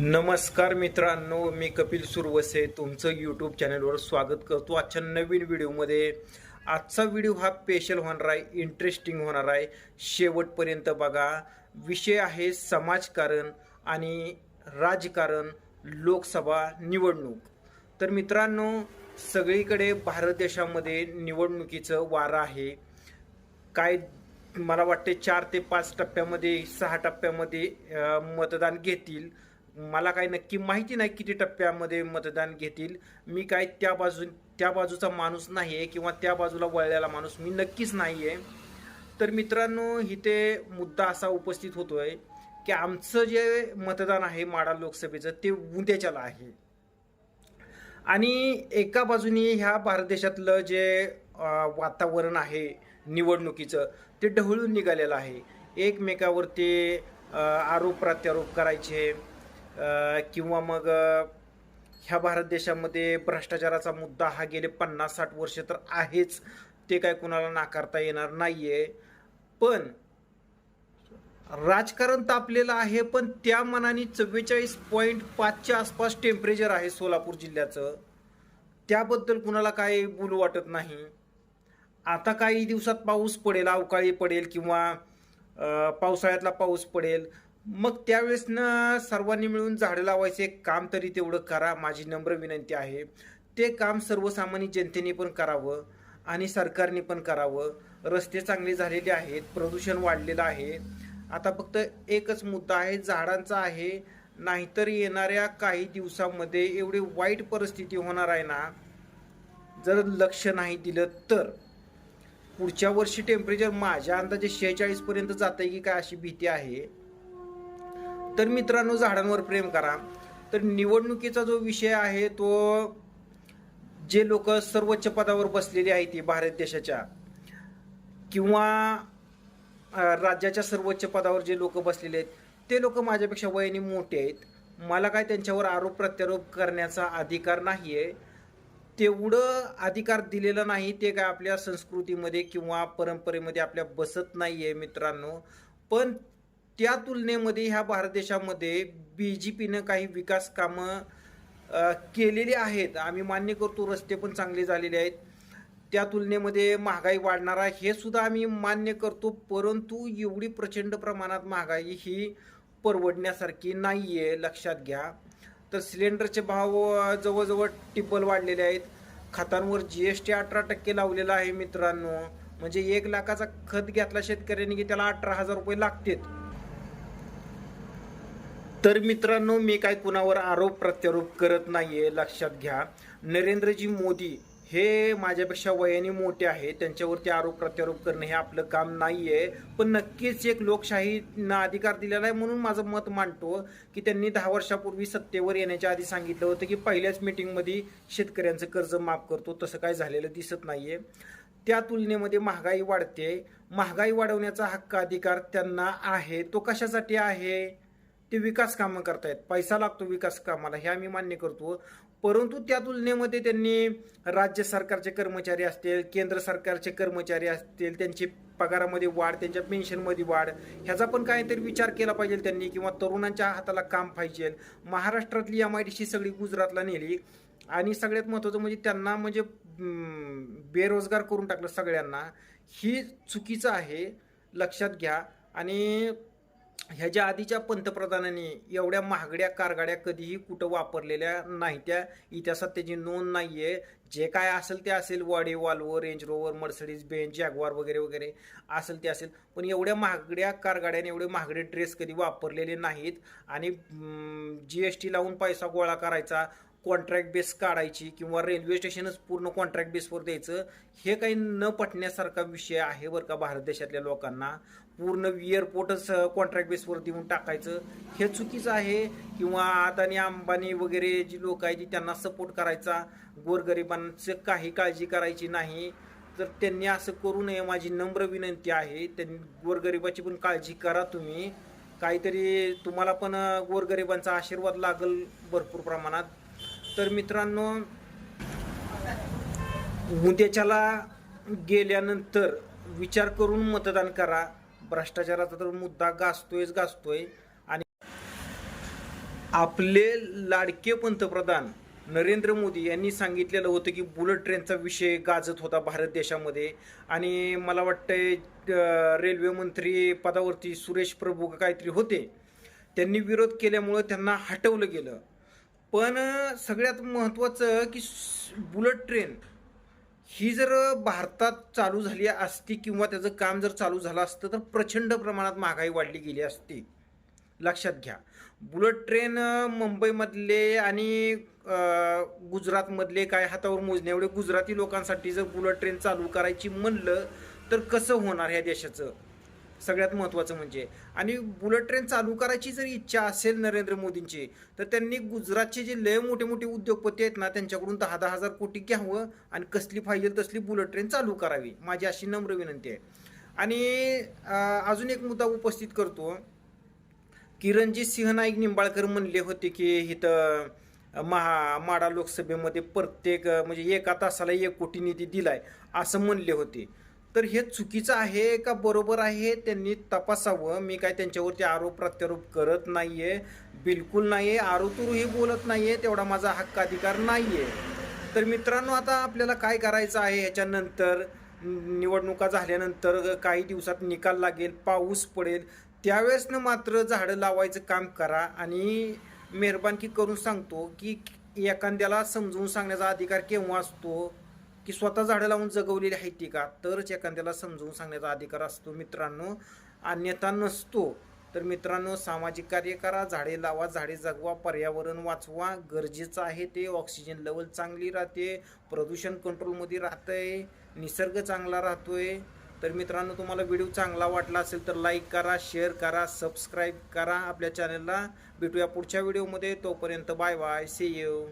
नमस्कार मित्रांनो मी कपिल सुरवसे तुमचं यूट्यूब चॅनलवर स्वागत करतो आजच्या नवीन व्हिडिओमध्ये. आजचा व्हिडिओ हा स्पेशल होणार आहे इंटरेस्टिंग होणार आहे. शेवटपर्यंत बघा विषय आहे समाजकारण आणि राजकारण लोकसभा निवडणूक. तर मित्रांनो सगळीकडे भारत देशामध्ये निवडणुकीचं वारं आहे. काय मला वाटते चार ते पाच टप्प्यामध्ये सहा टप्प्यामध्ये मतदान घेतील. मला काय नक्की माहिती नाही किती टप्प्यामध्ये मतदान घेतील. मी काय त्या बाजू त्या बाजूचा माणूस नाही आहे किंवा त्या बाजूला वळलेला माणूस मी नक्कीच नाही आहे तर मित्रांनो इथे मुद्दा असा उपस्थित होतो आहे की आमचं जे मतदान आहे माडा लोकसभेचं ते उद्याच्याला आहे. आणि एका बाजूने ह्या भारत देशातलं जे वातावरण आहे निवडणुकीचं ते ढवळून निघालेलं आहे. एकमेकावर ते आरोप प्रत्यारोप करायचे किंवा मग ह्या भारत देशामध्ये भ्रष्टाचाराचा मुद्दा हा गेले पन्नास साठ वर्ष तर आहेच. ते काय कुणाला नाकारता येणार नाहीये. पण राजकारण तापलेलं आहे पण त्या मनाने चव्वेचाळीस पॉईंट पाचच्या आसपास टेम्परेचर आहे सोलापूर जिल्ह्याचं. त्याबद्दल कुणाला काही बोलू वाटत नाही. आता काही दिवसात पाऊस पडेल अवकाळी पडेल किंवा पावसाळ्यातला पाऊस पडेल. मग त्यावेळेस ना सर्वांनी मिळून झाडं लावायचे काम तरी तेवढं करा माझी नम्र विनंती आहे. ते काम सर्वसामान्य जनतेने पण करावं आणि सरकारने पण करावं. रस्ते चांगले झालेले आहेत प्रदूषण वाढलेलं आहे. आता फक्त एकच मुद्दा आहे झाडांचा आहे. नाहीतर येणाऱ्या काही दिवसामध्ये एवढी वाईट परिस्थिती होणार आहे ना जर लक्ष नाही दिलं तर. पुढच्या वर्षी टेम्परेचर माझ्या अंदाजे शेहेचाळीसपर्यंत जातं आहे की काय अशी भीती आहे. तर मित्रांनो झाडांवर प्रेम करा. तर निवडणुकीचा जो विषय आहे तो जे लोक सर्वोच्च पदावर बसलेली आहेत ती भारत देशाच्या किंवा राज्याच्या सर्वोच्च पदावर जे लोक बसलेले आहेत ते लोक माझ्यापेक्षा वयाने मोठे आहेत. मला काय त्यांच्यावर आरोप प्रत्यारोप करण्याचा अधिकार नाही आहे तेवढं अधिकार दिलेलं नाही ते काय आपल्या संस्कृतीमध्ये किंवा परंपरेमध्ये आपल्या बसत नाही आहे मित्रांनो. पण त्या तुलनेमध्ये ह्या भारत देशामध्ये बी जे पीनं काही विकास कामं केलेली आहेत. आम्ही मान्य करतो रस्ते पण चांगले झालेले आहेत. त्या तुलनेमध्ये महागाई वाढणार आहे हे सुद्धा आम्ही मान्य करतो परंतु एवढी प्रचंड प्रमाणात महागाई ही परवडण्यासारखी नाही आहे लक्षात घ्या. तर सिलेंडरचे भाव जवळजवळ टिपल वाढलेले आहेत. खतांवर जी एस टी अठरा टक्के लावलेला आहे मित्रांनो. म्हणजे एक लाखाचा खत घेतला शेतकऱ्यांनी की त्याला अठरा हजार रुपये लागतात. तर मित्रांनो मी काय कुणावर आरोप प्रत्यारोप करत नाही आहे लक्षात घ्या. नरेंद्रजी मोदी हे माझ्यापेक्षा वयाने मोठे आहे त्यांच्यावरती आरोप प्रत्यारोप करणं हे आपलं काम नाही आहे पण नक्कीच एक लोकशाहीना अधिकार दिलेला आहे म्हणून माझं मत मांडतो की त्यांनी दहा वर्षापूर्वी सत्तेवर येण्याच्या आधी सांगितलं होतं की पहिल्याच मिटिंगमध्ये शेतकऱ्यांचं कर्ज माफ करतो. तसं काय झालेलं दिसत नाही आहे त्या तुलनेमध्ये महागाई वाढते. महागाई वाढवण्याचा हक्क अधिकार त्यांना आहे. तो कशासाठी आहे? ते विकास कामं करतायत. पैसा लागतो विकास कामाला हे आम्ही मान्य करतो. परंतु त्या तुलनेमध्ये त्यांनी राज्य सरकारचे कर्मचारी असतील केंद्र सरकारचे कर्मचारी असतील त्यांची पगारामध्ये वाढ त्यांच्या पेन्शनमध्ये वाढ ह्याचा पण काहीतरी विचार केला पाहिजे त्यांनी किंवा तरुणांच्या हाताला काम पाहिजे. महाराष्ट्रातली एम आय डी सी सगळी गुजरातला नेली. आणि सगळ्यात महत्त्वाचं म्हणजे त्यांना म्हणजे बेरोजगार करून टाकलं सगळ्यांना. ही चुकीचं आहे लक्षात घ्या. आणि ह्याच्या आधीच्या पंतप्रधानांनी एवढ्या महागड्या कारगाड्या कधीही कुठं वापरलेल्या नाही. त्या इतिहासात त्याची नोंद नाही आहे जे काय असेल ते असेल. वाडे Volvo Range Rover Mercedes Benz Jaguar वगैरे वगैरे असेल ते असेल. पण एवढ्या महागड्या कारगाड्याने एवढे महागडे ड्रेस कधी वापरलेले नाहीत. आणि जी एस टी लावून पैसा गोळा करायचा कॉन्ट्रॅक्ट बेस काढायची किंवा रेल्वे स्टेशनच पूर्ण कॉन्ट्रॅक्ट बेसवर द्यायचं हे काही न पटण्यासारखा विषय आहे बरं का भारत देशातल्या लोकांना. पूर्ण एअरपोर्टच कॉन्ट्रॅक्ट बेसवर देऊन टाकायचं हे चुकीचं आहे. किंवा अदानी अंबानी वगैरे जी लोक आहेत ती त्यांना सपोर्ट करायचा गोरगरिबांचं काही काळजी करायची नाही तर त्यांनी असं करू नये. माझी नम्र विनंती आहे त्यांनी गोरगरिबाची पण काळजी करा तुम्ही. काहीतरी तुम्हाला पण गोरगरिबांचा आशीर्वाद लागल भरपूर प्रमाणात. तर मित्रांनो उद्याच्याला गेल्यानंतर विचार करून मतदान करा. भ्रष्टाचाराचा तर मुद्दा गाजतोयच गाजतोय. आणि आपले लाडके पंतप्रधान नरेंद्र मोदी यांनी सांगितलेलं होतं की बुलेट ट्रेनचा विषय गाजत होता भारत देशामध्ये. आणि मला वाटतंय रेल्वे मंत्री पदावरती सुरेश प्रभू काहीतरी होते. त्यांनी विरोध केल्यामुळं त्यांना हटवलं गेलं. पण सगळ्यात महत्त्वाचं की बुलेट ट्रेन ही जर भारतात चालू झाली असती किंवा त्याचं काम जर चालू झालं असतं तर प्रचंड प्रमाणात महागाई वाढली गेली असती. लक्षात घ्या. बुलेट ट्रेन मुंबईमधले आणि गुजरातमधले काय हातावर मोजणे एवढे गुजराती लोकांसाठी जर बुलेट ट्रेन चालू करायची म्हणलं तर कसं होणार ह्या देशाचं? सगळ्यात महत्त्वाचं म्हणजे. आणि बुलेट ट्रेन चालू करायची जर इच्छा असेल नरेंद्र मोदींची तर त्यांनी गुजरातचे जे लय मोठे मोठे उद्योगपती आहेत ना त्यांच्याकडून दहा दहा हजार कोटी घ्यावं आणि कसली पाहिजे तसली बुलेट ट्रेन चालू करावी माझी अशी नम्र विनंती आहे. आणि अजून एक मुद्दा उपस्थित करतो. की रणजित सिंह नाईक निंबाळकर म्हणले होते की इथं महा माडा लोकसभेमध्ये प्रत्येक म्हणजे एका तासाला एक कोटी निधी दिलाय असं म्हणले होते. तर हे चुकीचं आहे का बरोबर आहे? त्यांनी तपासावं. मी काय त्यांच्यावरती आरोप प्रत्यारोप करत नाहीये. बिलकुल नाही आहे आरोतुरूही बोलत नाहीये. तेवढा माझा हक्क अधिकार नाहीये. तर मित्रांनो आता आपल्याला काय करायचं आहे ह्याच्यानंतर? निवडणुका झाल्यानंतर काही दिवसात निकाल लागेल पाऊस पडेल. त्यावेळेसनं मात्र झाडं लावायचं काम करा आणि मेहरबानकी करून सांगतो की एखाद्याला समजून सांगण्याचा अधिकार केव्हा असतो? की स्वतः झाडं लावून जगवलेली आहे ती का? तरच एखाद्याला समजवून सांगण्याचा अधिकार असतो मित्रांनो. अन्यथा नसतो. तर मित्रांनो सामाजिक कार्य करा झाडे लावा झाडे जगवा पर्यावरण वाचवा. गरजेचं आहे ते. ऑक्सिजन लेवल चांगली राहते. प्रदूषण कंट्रोलमध्ये राहतंय. निसर्ग चांगला राहतोय. तर मित्रांनो तुम्हाला व्हिडिओ चांगला वाटला असेल तर लाईक करा शेअर करा सबस्क्राईब करा आपल्या चॅनलला भेटूया पुढच्या व्हिडिओमध्ये तोपर्यंत बाय बाय सी यू